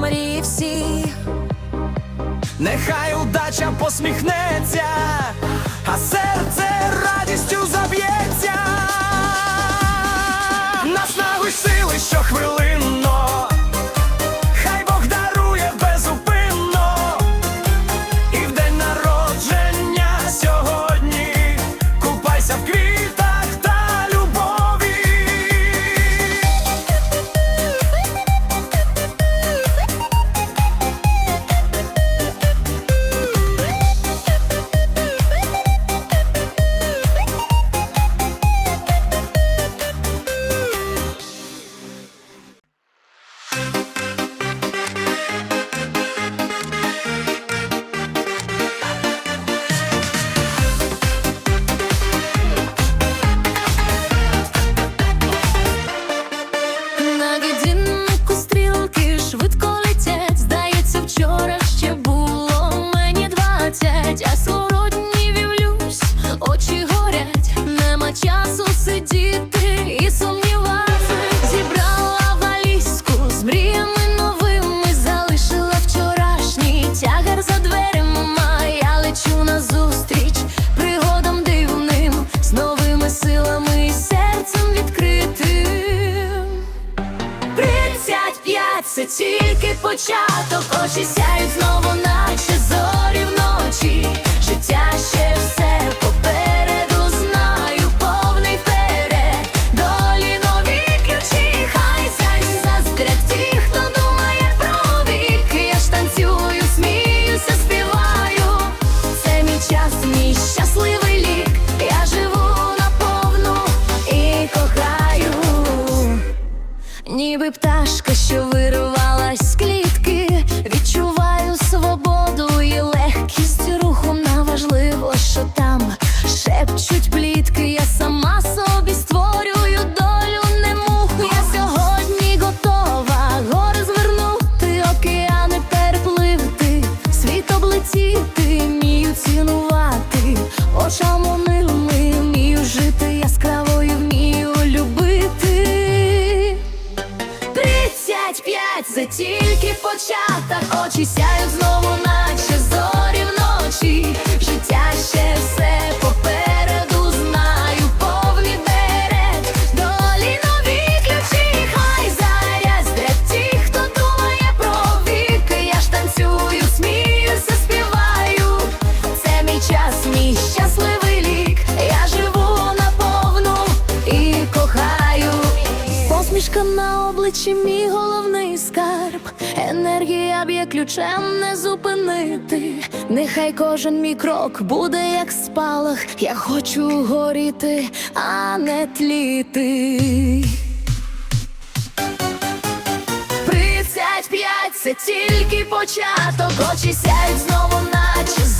на мрії всі, нехай удача посміхнеться. ніби пташка, що вирвалась з клітки. так очі сяють знову, наче зорі вночі. Життя ще все попереду знаю, повні берет, долі ключі, хай заряздять ті, хто думає про віки. Я ж танцюю, сміюся, співаю. Це мій час, мій щасливий лік. Я живу наповну і кохаю. На обличчі, мій головне енергія б'є ключем не зупинити. Нехай кожен мій крок буде, як спалах. Я хочу горіти, а не тліти. Тридцять п'ять це тільки початок, очі сяють знову, наче.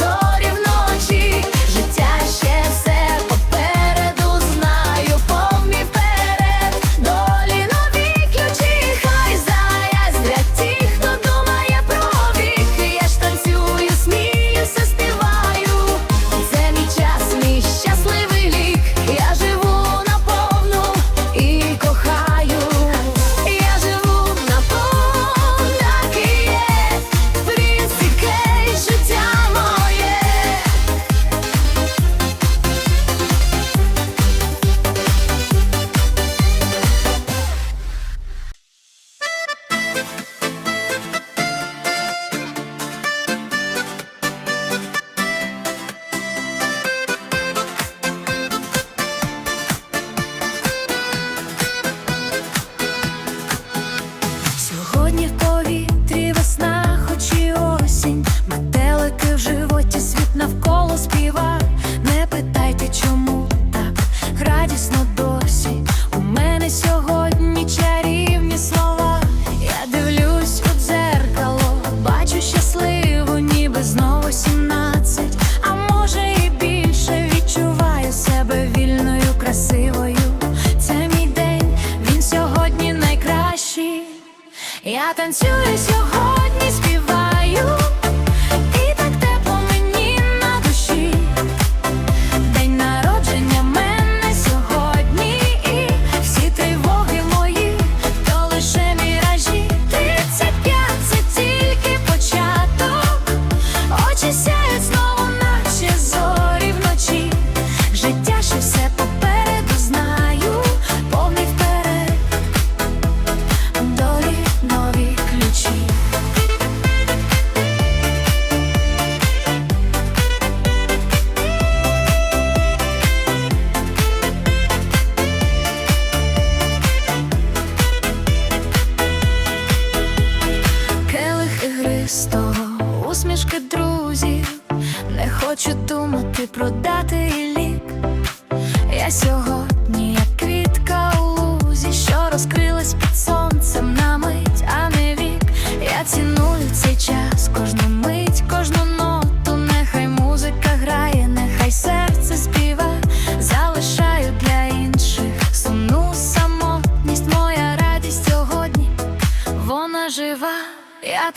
dance you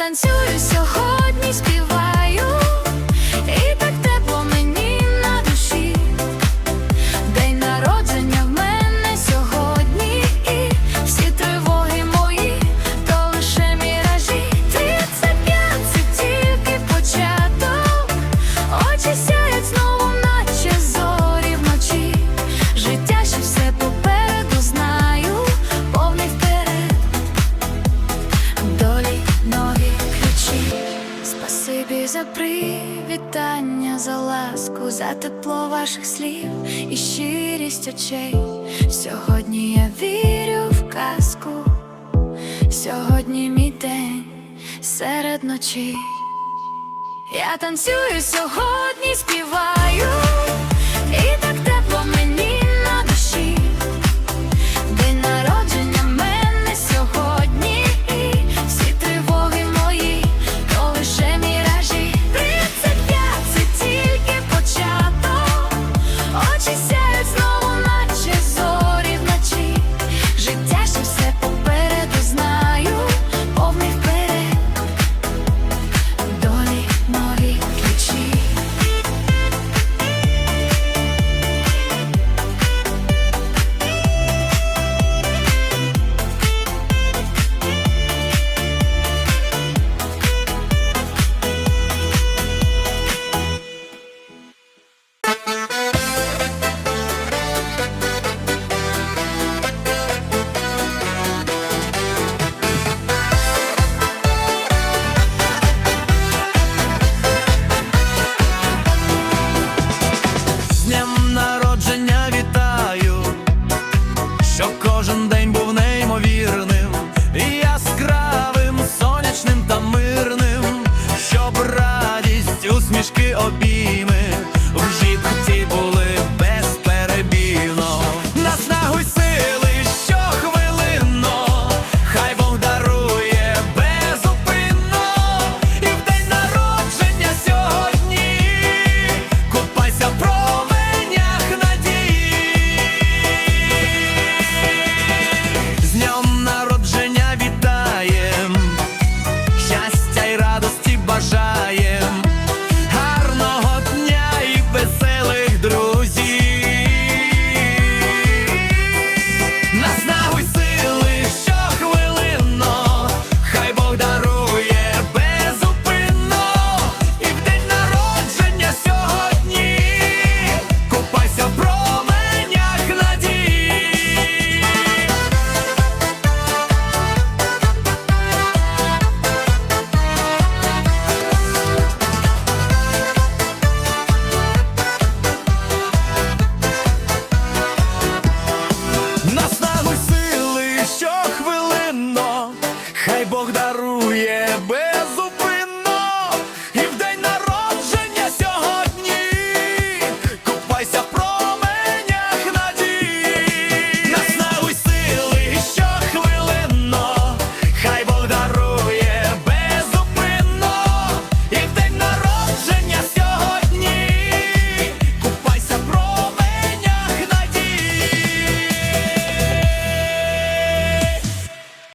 但秋雨邂逅。очей. Сьогодні я вірю в казку, сьогодні мій день серед ночі. Я танцюю сьогодні, співаю.